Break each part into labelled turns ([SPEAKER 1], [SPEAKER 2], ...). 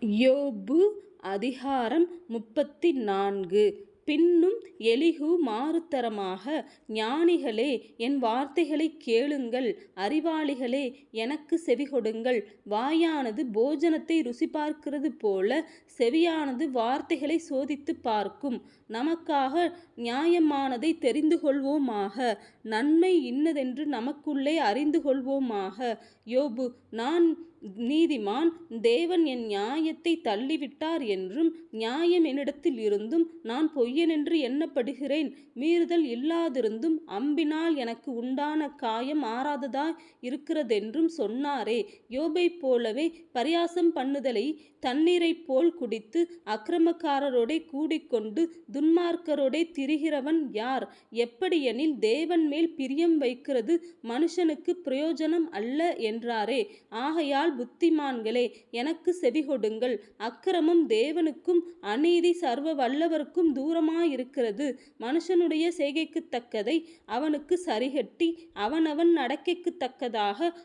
[SPEAKER 1] யோபு அதிகாரம் முப்பத்தி நான்கு பின்னும் எலிஹூ மாறுத்தரமாக ஞானிகளே என் வார்த்தைகளைக் கேளுங்கள் அறிவாளிகளே எனக்கு செவிகொடுங்கள். வாயானது போஜனத்தை ருசி பார்க்கிறது போல செவியானது வார்த்தைகளை சோதித்துப் பார்க்கும். நமக்காக நியாயமானதை தெரிந்து கொள்வோமாக நன்மை இன்னதென்று நமக்குள்ளே அறிந்து கொள்வோமாக யோபு நான் நீதிமான் தேவன் என் நியாயத்தை தள்ளிவிட்டார் என்றும் நியாயம் என்னிடத்தில் இருந்தும் நான் பொய்யனென்று எண்ணப்படுகிறேன் மீறுதல் இல்லாதிருந்தும் அம்பினால் எனக்கு உண்டான காயம் ஆறாததா இருக்கிறதென்றும் சொன்னாரே. யோபைப் போலவே பரியாசம் தண்ணீரைப் போல் குடித்து அக்கிரமக்காரரோடே கூடிக்கொண்டு துன்மார்க்கரோடே திரிகிறவன் யார்? எப்படியெனில் தேவன் மேல் பிரியம் வைக்கிறது மனுஷனுக்குப் பிரயோஜனம் அல்ல என்றாரே. ஆகையால் புத்திமான்களே எனக்கு செவிகொடுங்கள் அக்கிரமம் தேவனுக்கும் அநீதி சர்வ வல்லவருக்கும் தூரமாயிருக்கிறது. மனுஷனுடைய செய்கைக்குத்தக்கதை அவனுக்கு சரிகட்டி அவனவன் நடக்கைக்குத் தக்கதாக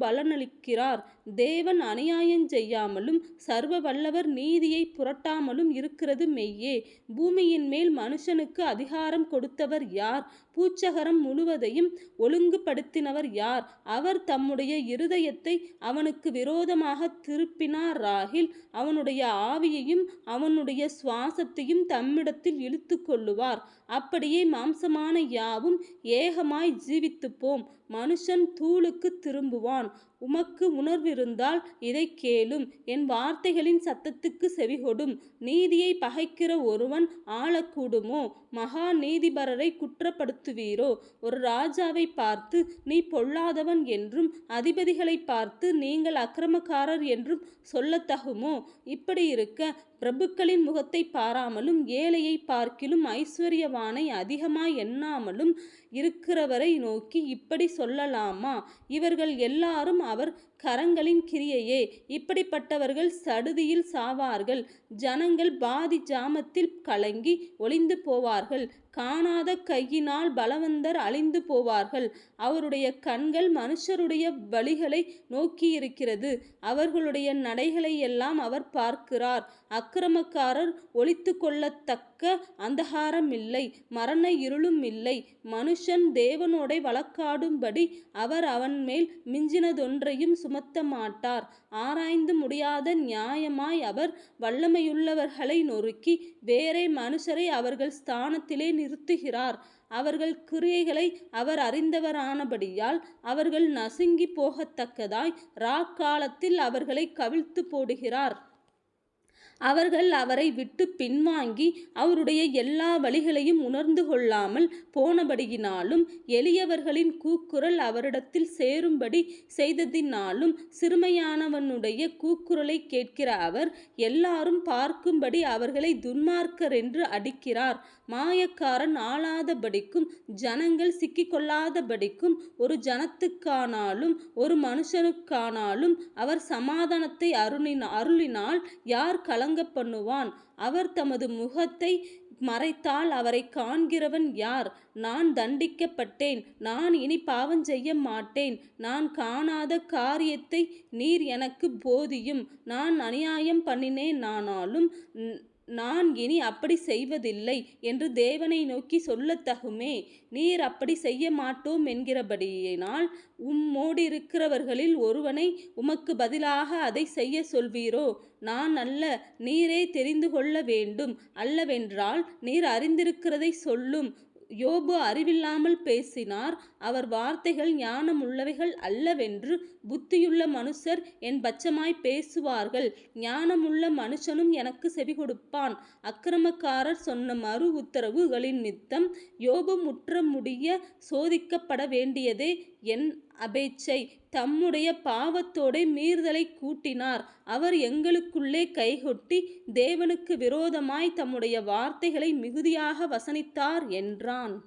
[SPEAKER 1] பலனளிக்கிறார். தேவன் அநியாயம் செய்யாமலும் சர்வ வல்லவர் நீதியை புரட்டாமலும் இருக்கிறது மெய்யே. பூமியின் மேல் மனுஷனுக்கு அதிகாரம் கொடுத்தவர் யார்? பூச்சகரம் முழுவதையும் ஒழுங்குபடுத்தினவர் யார்? அவர் தம்முடைய இருதயத்தை அவனுக்கு விரோதமாக திருப்பினார் ராகில் அவனுடைய ஆவியையும் அவனுடைய சுவாசத்தையும் தம்மிடத்தில் இழுத்துக்கொள்ளுவார். அப்படியே மாம்சமான யாவும் ஏகமாய் ஜீவித்துப்போம் மனுஷன் தூளுக்குத் திரும்புவான். உமக்கு உணர்விருந்தால் இதைக் கேளும் என் வார்த்தைகளின் சத்தத்துக்கு செவிகொடும். நீதியை பகைக்கிற ஒருவன் ஆளக்கூடுமோ? மகா நீதிபரரைக் குற்றப்படுத்துவீரோ? ஒரு ராஜாவைப் பார்த்து நீ பொல்லாதவன் என்றும் அதிபதிகளைப் பார்த்து நீங்கள் அக்கிரமக்காரர் என்றும் சொல்லத்தகுமோ? இப்படி இருக்க பிரபுக்களின் முகத்தை பாராமலும் ஏழையை பார்க்கிலும் ஐஸ்வர்யவானை அதிகமாய் எண்ணாமலும் இருக்கிறவரை நோக்கி இப்படி சொல்லலாமா? இவர்கள் எல்லாரும் அவர் கரங்களின் கிரியையே. இப்படிப்பட்டவர்கள் சடுதியில் சாவார்கள். ஜனங்கள் பாதி ஜாமத்தில் கலங்கி ஒளிந்து போவார்கள். காணாத கையினால் பலவந்தர் அழிந்து போவார்கள். அவருடைய கண்கள் மனுஷருடைய வழிகளை நோக்கியிருக்கிறது அவர்களுடைய நடைகளை எல்லாம் அவர் பார்க்கிறார். அக்கிரமக்காரர் ஒளித்துக்கொள்ளத்தக்க அந்தகாரமில்லை மரண இருளும் இல்லை மனு மனுஷன் தேவனோடே வழக்காடும்படி அவர் அவன்மேல் மிஞ்சினதொன்றையும் சுமத்த மாட்டார் ஆராய்ந்து முடியாத நியாயமாய் அவர் வல்லமையுள்ளவர்களை நொறுக்கி வேறே மனுஷரை அவர்கள் ஸ்தானத்திலே நிறுத்துகிறார். அவர்கள் கிரியைகளை அவர் அறிந்தவரானபடியால் அவர்கள் நசுங்கிப் போகத்தக்கதாய் ராக்காலத்தில் அவர்களை கவிழ்த்து போடுகிறார் அவர்கள் அவரை விட்டுப் பின்வாங்கி அவருடைய எல்லா வழிகளையும் உணர்ந்து கொள்ளாமல் போனபடியினாலும் எளியவர்களின் கூக்குரல் அவரிடத்தில் சேரும்படி செய்ததினாலும் சிறுமையானவனுடைய கூக்குரலைக் கேட்கிற அவர் எல்லாரும் பார்க்கும்படி அவர்களை துன்மார்க்கர் என்று அடிக்கிறார். மாயக்காரன் ஆளாதபடிக்கும் ஜனங்கள் சிக்கிக்கொள்ளாதபடிக்கும் ஒரு ஜனத்துக்கானாலும் ஒரு மனுஷனுக்கானாலும் அவர் சமாதானத்தை அருளினால் யார் கலங்கப்பண்ணுவான்? அவர் தமது முகத்தை மறைத்தால் அவரை காண்கிறவன் யார்? நான் தண்டிக்கப்பட்டேன் நான் இனி பாவம் செய்ய மாட்டேன். நான் காணாத காரியத்தை நீர் எனக்கு போதியும். நான் அநியாயம் பண்ணினேன் நானாலும் நான் இனி அப்படி செய்வதில்லை என்று தேவனை நோக்கி சொல்லத்தகுமே. நீர் அப்படி செய்ய மாட்டோம் என்கிறபடியினால் உம்மோடிருக்கிறவர்களில் ஒருவனை உமக்கு பதிலாக அதை செய்யச் சொல்வீரோ? நான் அல்ல நீரே தெரிந்து கொள்ள வேண்டும். அல்லவென்றால் நீர் அறிந்திருக்கிறதை சொல்லும். யோபு அறிவில்லாமல் பேசினார் அவர் வார்த்தைகள் ஞானமுள்ளவைகள் அல்லவென்று புத்தியுள்ள மனுஷர் என் பட்சமாய் பேசுவார்கள். ஞானமுள்ள மனுஷனும் எனக்குச் செவிகொடுப்பான். அக்கிரமக்காரர் சொன்ன மறு உத்தரவுகளின் நித்தம் யோபு முற்ற முடிய சோதிக்கப்பட வேண்டியதே என் அபேட்சை. தம்முடைய பாவத்தோடே மீறுதலைக் கூட்டினார். அவர் எங்களுக்குள்ளே கைகொட்டி தேவனுக்கு விரோதமாய் தம்முடைய வார்த்தைகளை மிகுதியாக வசனித்தார் என்றான்.